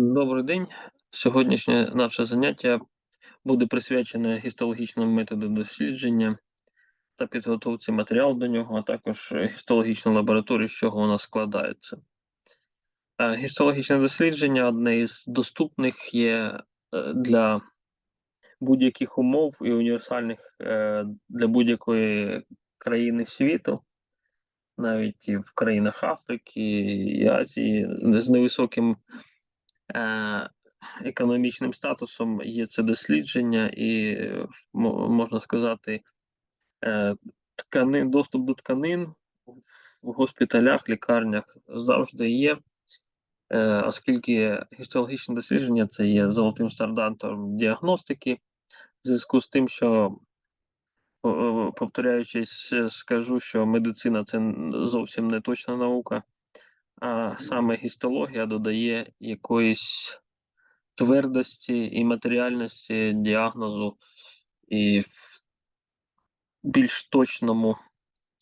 Добрий день. Сьогоднішнє наше заняття буде присвячене гістологічному методу дослідження та підготовці матеріалу до нього, а також гістологічної лабораторії, з чого вона складається. Е, Гістологічне дослідження одне із доступних є е, для будь-яких умов і універсальних е, для будь-якої країни світу, навіть і в країнах Африки і Азії з невисоким е, економічним статусом є це дослідження, і е, можна сказати, е, тканин, доступ до тканин в госпіталях, лікарнях завжди є. Е, оскільки гістологічне дослідження це є золотим стандартом діагностики, в зв'язку з тим, що повторяючись, е, скажу, що медицина це зовсім не точна наука, а саме гістологія додає якоїсь твердості і матеріальності діагнозу і в більш точному,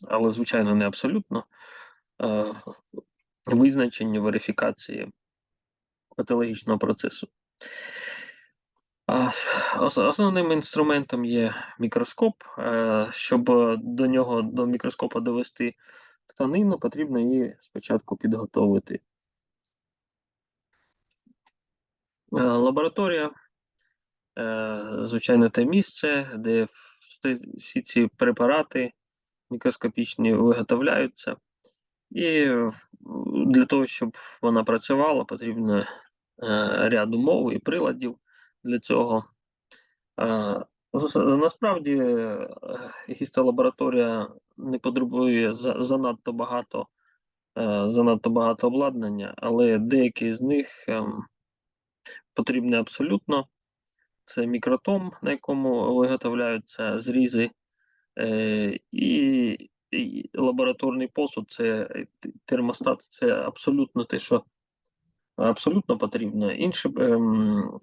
але звичайно не абсолютно, е, визначенню верифікації патологічного процесу. Основним інструментом є мікроскоп. Е, Щоб до нього до мікроскопа довести тканину, потрібно її спочатку підготовити. Е, Лабораторія, е, звичайно, те місце, де всі- ці препарати мікроскопічні виготовляються. І е, для того, щоб вона працювала, потрібно ряд умов і приладів для цього. Насправді гістолабораторія не потребує за- занадто багато, е, занадто багато обладнання, але деякі з них ем, потрібні абсолютно. Це мікротом, на якому виготовляються зрізи, е, і, лабораторний посуд, це термостат, це абсолютно те, що абсолютно потрібно. Інші ем,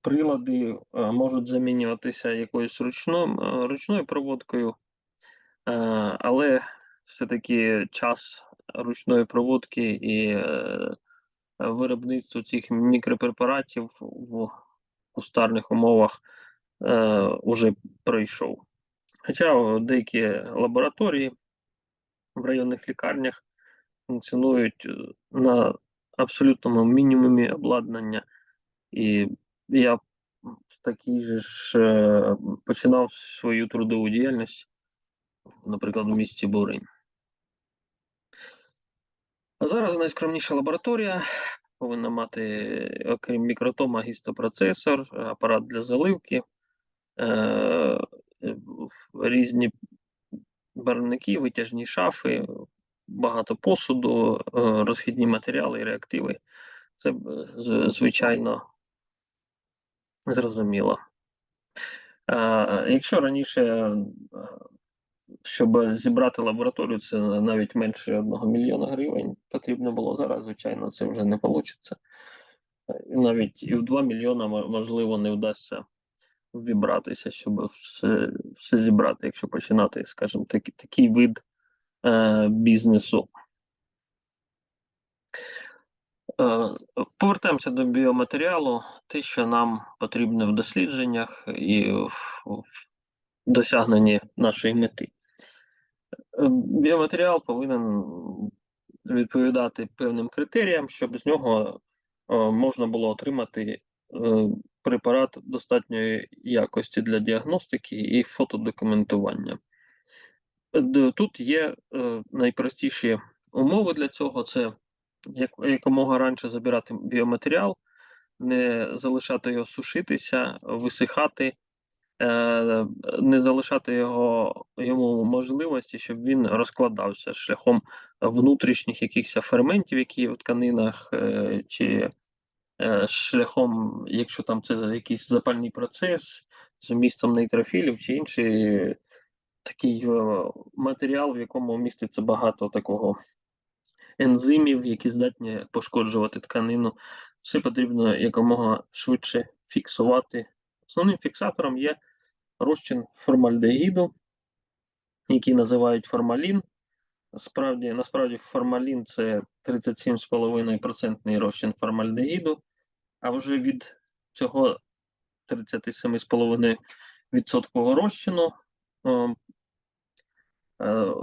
прилади е, можуть замінюватися якоюсь ручном, е, ручною проводкою, е, але все-таки час ручної проводки і е, виробництво цих мікропрепаратів в кустарних умовах е, уже пройшов. Хоча деякі лабораторії в районних лікарнях функціонують е, на абсолютному мінімумі обладнання, і я в такій же ж е, починав свою трудову діяльність, наприклад, в місті Буринь. А зараз найскромніша лабораторія повинна мати, окрім мікротома, гістопроцесор, апарат для заливки, е, різні барвники, витяжні шафи, багато посуду, е, розхідні матеріали і реактиви. Це е, звичайно зрозуміло. Е, Якщо раніше, щоб зібрати лабораторію, це навіть менше одного мільйона гривень потрібно було зараз, звичайно, це вже не вийде. Навіть і в 2 мільйона можливо не вдасться вібратися, щоб все, все зібрати, якщо починати, скажімо, такий, такий вид е, бізнесу. Е, Повертаємося до біоматеріалу, те, що нам потрібно в дослідженнях і в, досягненні нашої мети. Е, Біоматеріал повинен відповідати певним критеріям, щоб з нього е, можна було отримати препарат достатньої якості для діагностики і фотодокументування. Тут є найпростіші умови для цього: це якомога раніше забирати біоматеріал, не залишати його сушитися, висихати, е, не залишати його йому можливості, щоб він розкладався шляхом внутрішніх якихось ферментів, які є в тканинах, е, чи е, шляхом, якщо там це якийсь запальний процес з вмістом нейтрофілів чи інший такий матеріал, в якому міститься багато такого ензимів, які здатні пошкоджувати тканину. Все потрібно якомога швидше фіксувати. Основним фіксатором є розчин формальдегіду, який називають формалін. Справді, насправді, формалін це 37,5% розчин формальдегіду, а вже від цього 37,5% розчину е, е,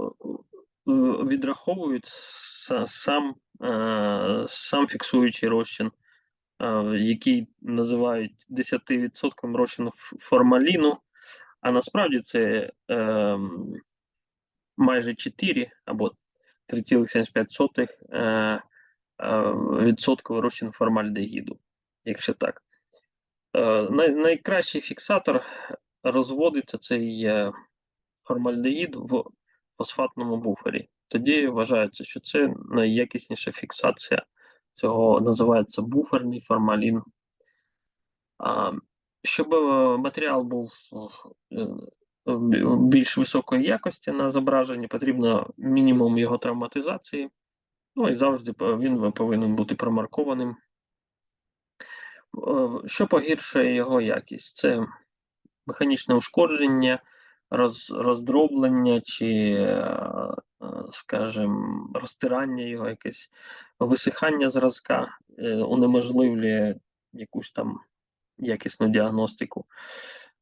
відраховують сам, е, сам фіксуючий розчин, е, який називають 10% розчину формаліну, а насправді це е, майже 4 або 3,75 е, е, відсотковий розчин формальдегіду, якщо так. Е, найкращий фіксатор розводиться цей е, формальдегід в фосфатному буфері. Тоді вважається, що це найякісніша фіксація цього називається буферний формалін. Щоб е, матеріал був е, більш високої якості на зображенні, потрібно мінімум його травматизації. Ну і завжди він повинен бути промаркованим. Е, Що погіршує його якість? Це механічне ушкодження, роз, роздроблення чи, е, скажімо, розтирання його, якесь висихання зразка е, унеможливлює якусь там якісну діагностику,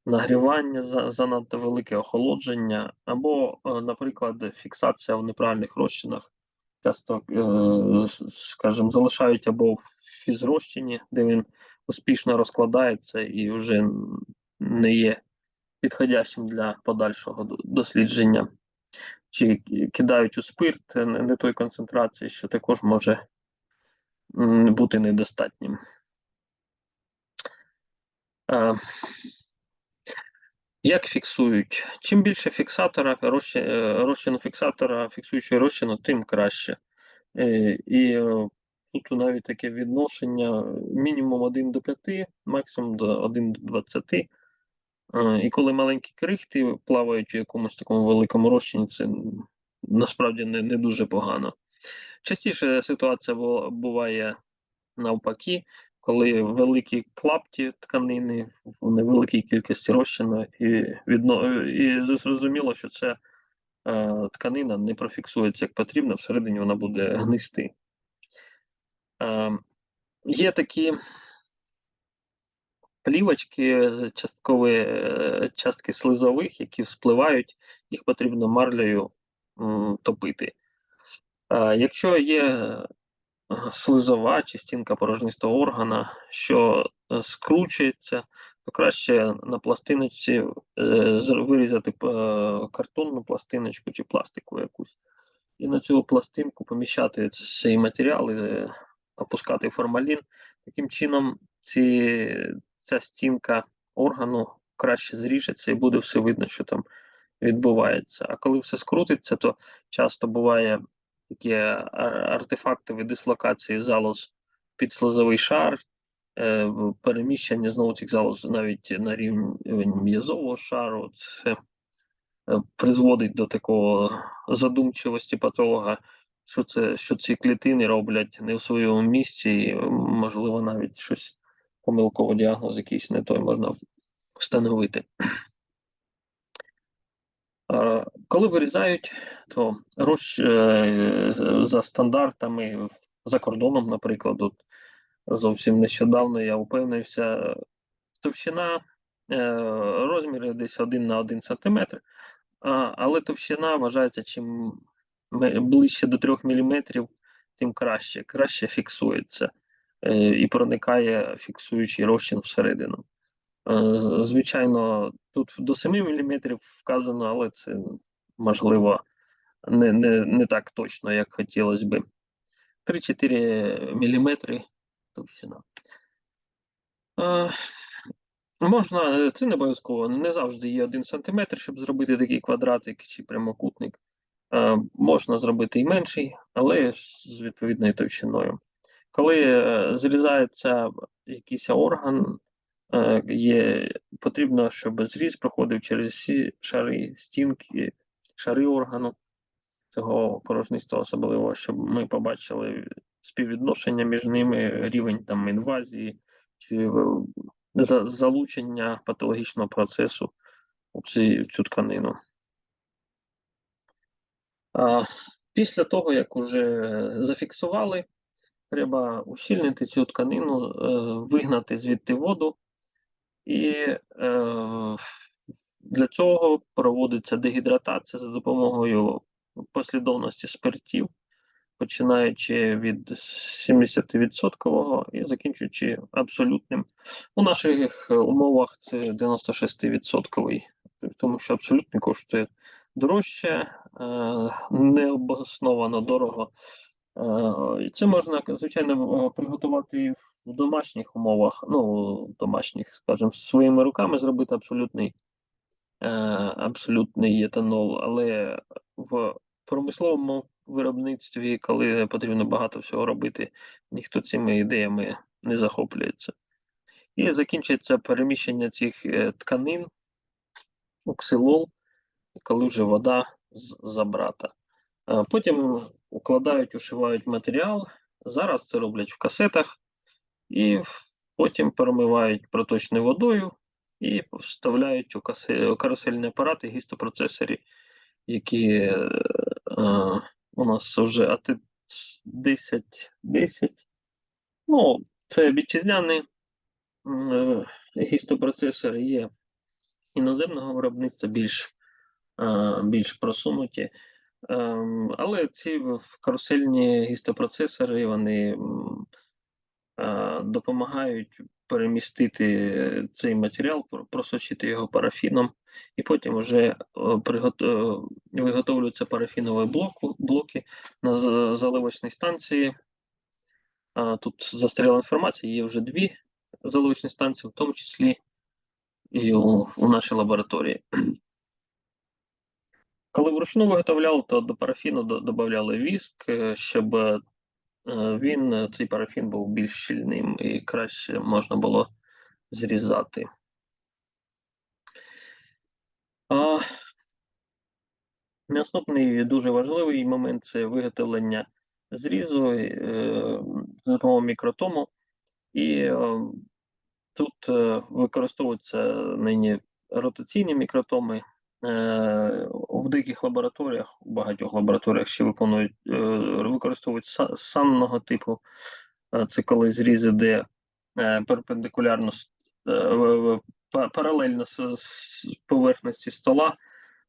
нагрівання, занадто велике охолодження, або, е, наприклад, фіксація в неправильних розчинах. Часто, скажімо, залишають або в фізрозчині, де він успішно розкладається і вже не є підходящим для подальшого дослідження, чи кидають у спирт е, не той концентрації, що також може бути недостатнім. Як фіксують? Чим більше фіксатора, е, розчину фіксатора, фіксуючого розчину, тим краще. Е, І тут навіть таке відношення мінімум 1 до 5, максимум до 1 до 20. Е, І коли маленькі крихти плавають у якомусь такому великому розчині, це насправді не, не дуже погано. Частіше ситуація буває навпаки, коли великі клапті тканини в невеликій кількості розчину, і, відно, і зрозуміло, що це е, тканина не профіксується як потрібно, всередині вона буде гнисти. Е, є такі плівочки, часткові е, частки слизових, які вспливають, їх потрібно марлею топити. Якщо є е, слизова чи стінка порожнистого органа, що е, скручується, то краще на пластиночці вирізати картонну пластиночку чи пластикову якусь. І на цю пластинку поміщати цей матеріал і опускати формалін. Таким чином, ці, ця стінка органу краще зріжеться і буде все видно, що там відбувається. А коли все скрутиться, то часто буває такі ар- артефактові дислокації залоз під слизовий шар, е, переміщення знову цих залоз навіть на рівень м'язового шару. Це е, призводить до такого задумчивості патолога, що це що ці клітини роблять не в своєму місці, можливо, навіть щось помилково діагноз якийсь не той можна встановити. Коли вирізають, то розч... е, за стандартами за кордоном, наприклад, от зовсім нещодавно я упевнився, товщина е, розміри десь 1 на 1 см, але товщина вважається, чим ближче до 3 мм, тим краще, краще фіксується і проникає фіксуючий розчин всередину. Е, Звичайно, тут до 7 мм вказано, але це можливо не, не, не так точно, як хотілося би. 3-4 мм товщина. Е, Можна, е, це не обов'язково, не завжди є 1 см, щоб зробити такий квадратик чи прямокутник. Е, Можна зробити і менший, але з відповідною товщиною. Коли е, зрізається якийсь орган, е, є, потрібно, щоб зріз проходив через всі шари стінки, шари органу цього порожнистого особливо, щоб ми побачили співвідношення між ними, рівень там інвазії чи е, залучення патологічного процесу в цю тканину. А, Після того, як уже зафіксували, треба ущільнити цю тканину, е, вигнати звідти воду, і е, для цього проводиться дегідратація за допомогою послідовності спиртів, починаючи від 70% і закінчуючи абсолютним. У наших умовах це 96%, тому що абсолютний коштує дорожче, е, необосновано дорого. Е, Це можна, звичайно, е, приготувати в домашніх умовах, ну, домашніх, скажімо, своїми руками зробити абсолютний, е, абсолютний етанол, але в промисловому виробництві, коли потрібно багато всього робити, ніхто цими ідеями не захоплюється. І закінчується переміщення цих тканин у ксилол, коли вже вода з забрата. Потім укладають, ушивають матеріал. Зараз це роблять в касетах, і потім промивають проточною водою і вставляють у, карусельні апарати гістопроцесорі, які е, е, у нас вже АТ 10 10. Ну, це вітчизняний е, гістопроцесори є іноземного виробництва більш, е, більш просунуті. Ем, але ці карусельні гістопроцесори вони е, допомагають перемістити цей матеріал, просочити його парафіном, і потім вже е, е, виготовлюються парафінові блоки на заливочній станції. Тут застряла інформація, є вже дві заливочні станції, в тому числі і у нашій лабораторії. Коли вручну виготовляли, то до парафіну до- додавали віск, е, щоб е, він, е, цей парафін був більш щільним і краще можна було зрізати. А, наступний дуже важливий момент це виготовлення зрізу за допомогою мікротому. І тут використовуються нині ротаційні мікротоми. Е, в деяких лабораторіях, у багатьох лабораторіях ще виконують, е, використовують санного типу. Е, Це коли зріз іде перпендикулярно паралельно з поверхності стола,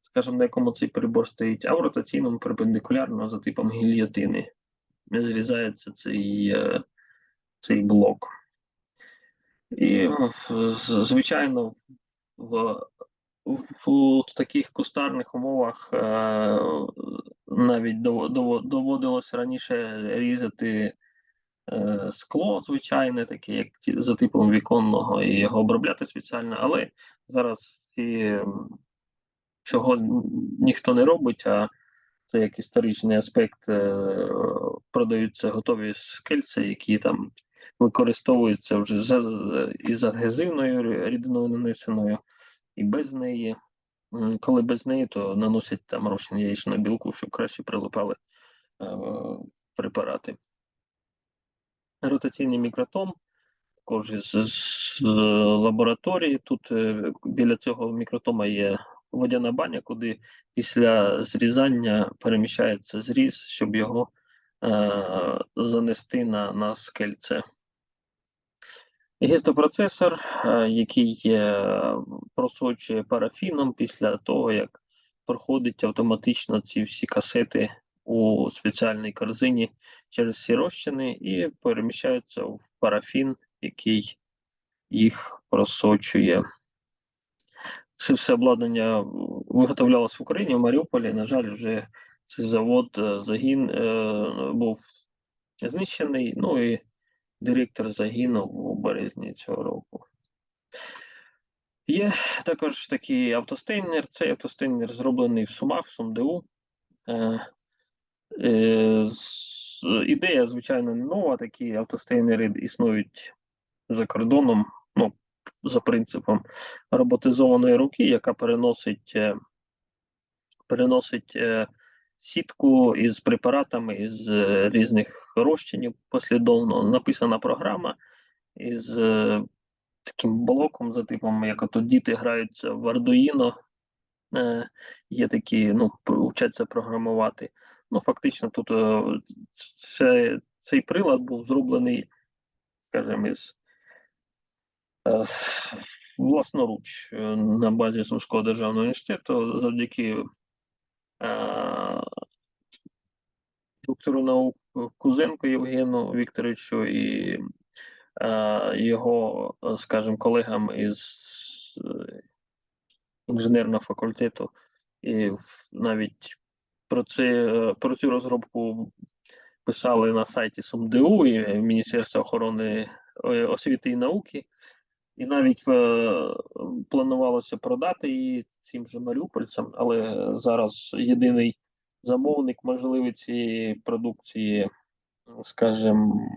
скажімо, на якому цей прибор стоїть, а в ротаційному перпендикулярно за типом гільйотини зрізається цей, цей блок. І звичайно, в, в, таких кустарних умовах е, навіть дово- дово- доводилось раніше різати е, скло звичайне, таке, як за типом віконного, і його обробляти спеціально, але зараз ці, м, цього ніхто не робить, а це як історичний аспект, е, продаються готові скельця, які там використовуються вже із адгезивною рідиною нанесеною, і без неї. Коли без неї, то наносять там розчин яєчного білку, щоб краще прилипали е, препарати. Ротаційний мікротом, також із з лабораторії. Тут е, біля цього мікротома є водяна баня, куди після зрізання переміщається зріз, щоб його е, занести на, на скельце. Гістопроцесор, е, який е, просочує парафіном після того, як проходить автоматично ці всі касети у спеціальній корзині через всі розчини і переміщаються в парафін, який їх просочує. Це все обладнання виготовлялось в Україні, в Маріуполі. На жаль, вже цей завод е, загін е, був знищений. Ну і директор загинув у березні цього року. Є також такий автостейнер. Цей автостейнер зроблений в Сумах, в СумДУ. Е, е, з- ідея, звичайно, не нова. Такі автостейнери існують за кордоном, ну, за принципом роботизованої руки, яка переносить, е, переносить е, сітку із препаратами із е, різних розчинів послідовно. Написана програма із е, таким блоком за типом, як ото діти граються в Arduino. Е, є такі, ну, вчаться програмувати. Ну, фактично, тут е, це, цей прилад був зроблений, скажімо, із власноруч на базі Сумського державного університету завдяки е, доктору наук Кузенко Євгену Вікторовичу і е, його, е, скажімо, колегам із е, інженерного факультету. І навіть про це про цю розробку писали на сайті СумДУ і Міністерства охорони освіти і науки. І навіть планувалося продати її цим же маріупольцям, але зараз єдиний замовник, можливий цієї продукції, скажімо,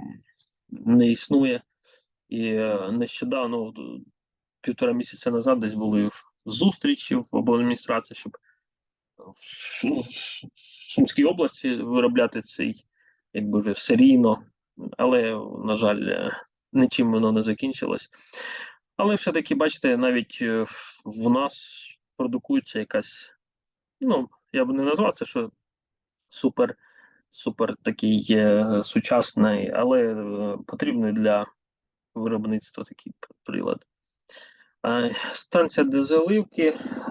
не існує. І е, нещодавно, півтора місяця назад, десь були зустрічі в обладміністрації, щоб в в Сумській області виробляти цей, якби вже серійно, але, на жаль, е, нічим воно не закінчилось. Але все-таки, бачите, навіть е, в нас продукується якась, ну, я б не назвав це, що супер, супер такий е, сучасний, але е, потрібний для виробництва такий прилад. А, Станція дезаливки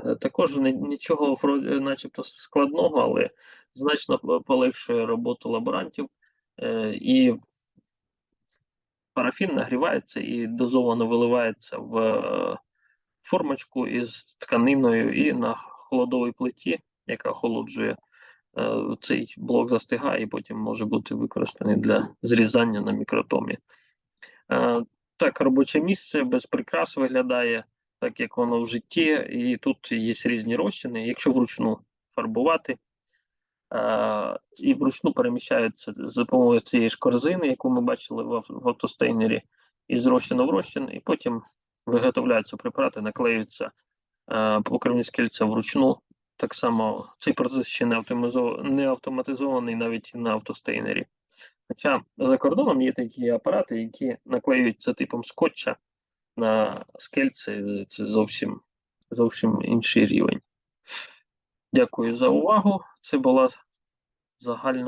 е, також нічого начебто складного, але значно полегшує роботу лаборантів. Е, І парафін нагрівається і дозовано виливається в е, формочку із тканиною і на холодовій плиті, яка охолоджує е, цей блок застигає і потім може бути використаний для зрізання на мікротомі. Е, Так, робоче місце без прикрас виглядає, так як воно в житті, і тут є різні розчини. Якщо вручну фарбувати, е, і вручну переміщаються за допомогою цієї ж корзини, яку ми бачили в, ав- в автостейнері, із розчину в розчин, і потім виготовляються препарати, наклеюються покривні скельця вручну. Так само цей процес ще не, не автоматизований навіть на автостейнері. Хоча за кордоном є такі апарати, які наклеюються типом скотча на скельце. Це зовсім, зовсім інший рівень. Дякую за увагу. Це була загальна.